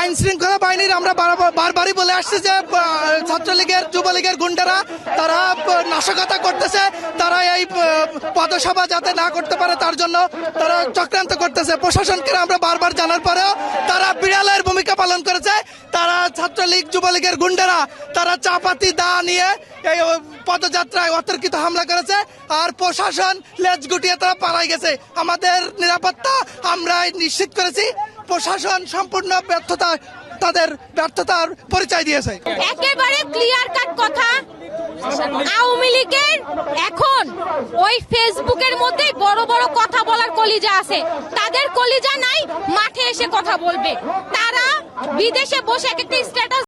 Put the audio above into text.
আইন শৃঙ্খলা বাহিনীর আমরা বারবারই বলে আসছি যে ছাত্রলীগের যুবলীগের গুন্ডারা তারা নাশকতা করতেছে, তারা এই পদসভা যাতে না করতে পারে তার জন্য তারা চক্রান্ত করতেছে। প্রশাসনকে আমরা বারবার জানার পরেও তারা বিড়ালের ভূমিকা পালন করেছে। তারা ছাত্রলীগ, যুবলীগের গুন্ডারা, তারা চাপাতি, দা নিয়ে এই পদযাত্রায় অতর্কিত হামলা করেছে। আর প্রশাসন লেজ গুটিয়ে তারা পালাই গেছে। আমাদের নিরাপত্তা আমরা নিশ্চিত করেছি। প্রশাসন সম্পূর্ণ ব্যর্থতা, তাদের ব্যর্থতার পরিচয় দিয়েছে। একেবারে ক্লিয়ার কাট আওয়ামী লীগের এখন ওই ফেসবুকের মধ্যে বড় বড় কথা বলার কলিজা আছে। তাদের কলিজা নাই, মাঠে এসে কথা বলবে। তারা বিদেশে বসে এক একটা স্ট্যাটাস